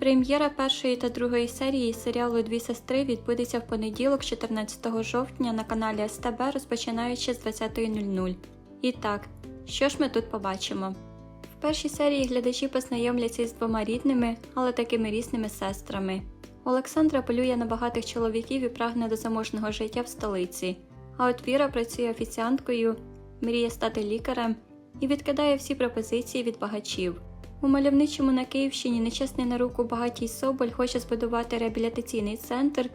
Прем'єра першої та другої серії серіалу Дві сестри відбудеться в понеділок, 14 жовтня на каналі СТБ, розпочинаючи з 20.00. І так, що ж ми тут побачимо? В першій серії глядачі познайомляться із двома рідними, але такими різними сестрами. Олександра полює на багатих чоловіків і прагне до заможного життя в столиці. А от Віра працює офіціанткою, мріє стати лікарем і відкидає всі пропозиції від багачів. У мальовничому на Київщині нечесний на руку багатій Соболь хоче збудувати реабілітаційний центр,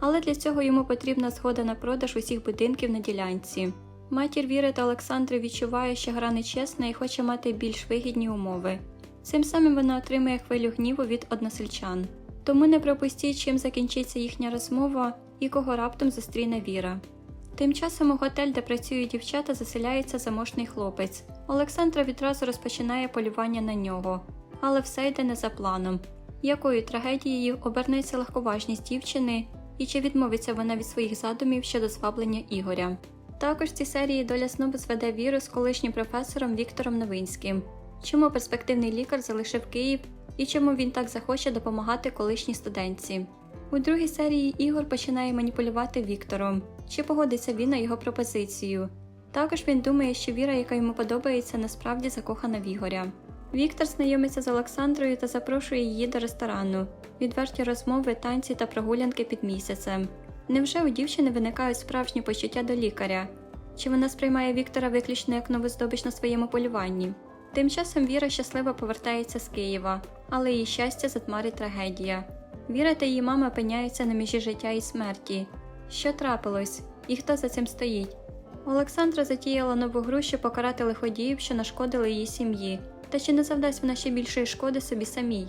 але для цього йому потрібна згода на продаж усіх будинків на ділянці. Матір Віри та Олександри відчуває, що гра нечесна і хоче мати більш вигідні умови. Цим самим вона отримує хвилю гніву від односельчан. Тому не пропустіть, чим закінчиться їхня розмова і кого раптом зустріне Віра. Тим часом у готель, де працюють дівчата, заселяється заможний хлопець. Олександра відразу розпочинає полювання на нього, але все йде не за планом. Якою трагедією обернеться легковажність дівчини, і чи відмовиться вона від своїх задумів щодо зваблення Ігоря? Також в цій серії доля знову зведе віру з колишнім професором Віктором Новинським. Чому перспективний лікар залишив Київ і чому він так захоче допомагати колишній студентці? У другій серії Ігор починає маніпулювати Віктором. Чи погодиться він на його пропозицію? Також він думає, що Віра, яка йому подобається, насправді закохана в Ігоря. Віктор знайомиться з Олександрою та запрошує її до ресторану, відверті розмови, танці та прогулянки під місяцем. Невже у дівчини виникають справжні почуття до лікаря? Чи вона сприймає Віктора виключно як нову здобич на своєму полюванні? Тим часом Віра щасливо повертається з Києва, але її щастя затмарить трагедія. Віра та її мама опиняються на межі життя і смерті. Що трапилось? І хто за цим стоїть? Олександра затіяла нову гру, щоб покарати лиходіїв, що нашкодили її сім'ї. Та чи не завдасть вона ще більшої шкоди собі самій?